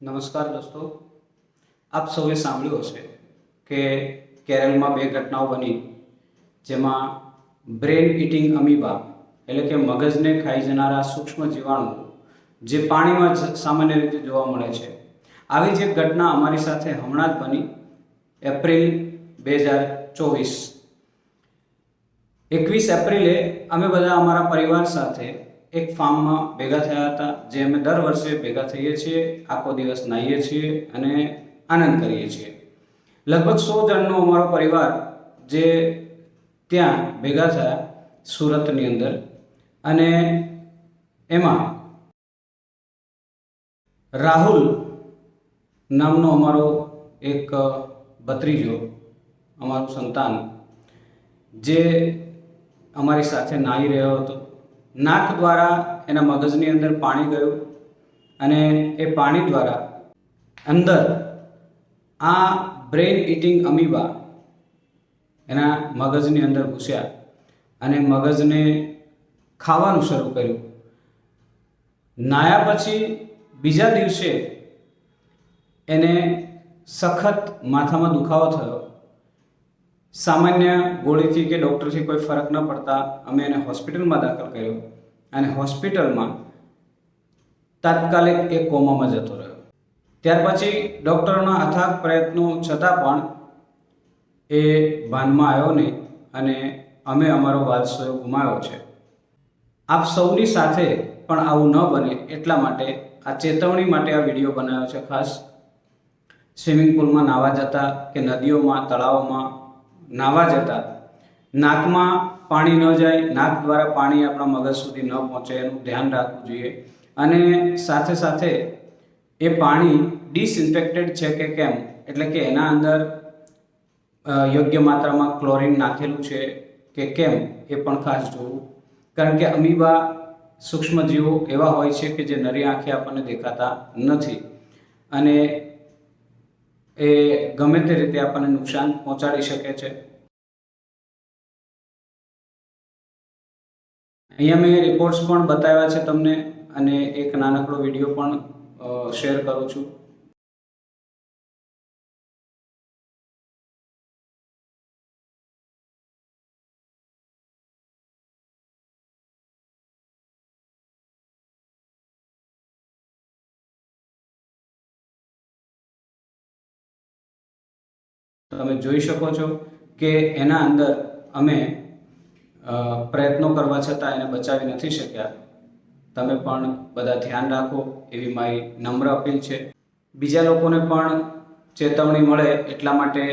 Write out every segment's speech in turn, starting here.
નમસ્કાર દોસ્તો, આપ સૌએ સાંભળ્યું હશે કે કેરળમાં બે ઘટનાઓ બની. જેમાં બ્રેન ઇટિંગ અમીબા, એટલે કે મગજને ખાઈ જનારા સૂક્ષ્મ જીવાણુ, જે પાણીમાં સામાન્ય રીતે જોવા મળે છે. આવી જ એક ઘટના અમારી સાથે હમણાં જ બની, એપ્રિલ બે હજાર ચોવીસ. એકવીસ એપ્રિલે અમે બધા અમારા પરિવાર સાથે એક ફાર્મમાં ભેગા થયા હતા, જે અમે દર વર્ષે ભેગા થઈએ છીએ, આખો દિવસ નાહીએ છીએ અને આનંદ કરીએ છીએ. લગભગ સો જણનો અમારો પરિવાર જે ત્યાં ભેગા થયા સુરતની અંદર અને એમાં રાહુલ નામનો અમારો એક ભત્રીજો, અમારું સંતાન, જે અમારી સાથે નાહી રહ્યો હતો. નાક દ્વારા એના મગજની અંદર પાણી ગયું અને એ પાણી દ્વારા અંદર આ બ્રેન ઇટિંગ અમીબા એના મગજની અંદર ઘૂસ્યા અને મગજને ખાવાનું શરૂ કર્યું. નાયા પછી બીજા દિવસે એને સખત માથામાં દુખાવો થયો. સામાન્ય ગોળીથી કે ડૉક્ટરથી કોઈ ફરક ન પડતા અમે એને હોસ્પિટલમાં દાખલ કર્યો અને હોસ્પિટલમાં તાત્કાલિક એ કોમામાં જતો રહ્યો. ત્યાર પછી ડૉક્ટરોના અથાગ પ્રયત્નો છતાં પણ એ ભાનમાં આવ્યો નહીં અને અમે અમારો વાલસોયો ગુમાવ્યો છે. આપ સૌની સાથે પણ આવું ન બને એટલા માટે આ ચેતવણી માટે આ વીડિયો બનાવ્યો છે. ખાસ સ્વિમિંગ પુલમાં નાવા જતા કે નદીઓમાં, તળાવોમાં નાહવા જતા. નાકમાં પાણી ન જાય, નાક દ્વારા પાણી આપણા મગજ સુધી ન પહોંચે એનું ધ્યાન રાખવું જોઈએ. અને સાથે સાથે એ પાણી ડિસઇન્ફેક્ટેડ છે કે કેમ? એટલે કે એના અંદર યોગ્ય માત્રામાં ક્લોરીન નાખેલું છે કે કેમ એ પણ ખાસ જોવું. કારણ કે અમીબા સૂક્ષ્મજીવો એવા હોય છે કે જે નરી આંખે આપણને દેખાતા નથી. અને એ ગમે તે રીતે આપણને નુકસાન પહોંચાડી શકે છે. અહીંયા મેં રિપોર્ટ્સ પણ બતાવ્યા છે તમને અને એક નાનકડો વીડિયો પણ શેર કરું છું. તમે જોઈ શકો છો કે એના અંદર અમે પ્રયત્નો કરવા છતાં એને બચાવી નથી શક્યા. તમે પણ બધા ધ્યાન રાખો, એવી મારી નમ્ર અપીલ છે. બીજા લોકોને પણ ચેતવણી મળે એટલા માટે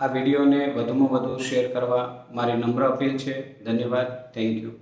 આ વિડીયોને વધુમાં વધુ શેર કરવા મારી નમ્ર અપીલ છે. ધન્યવાદ. Thank you.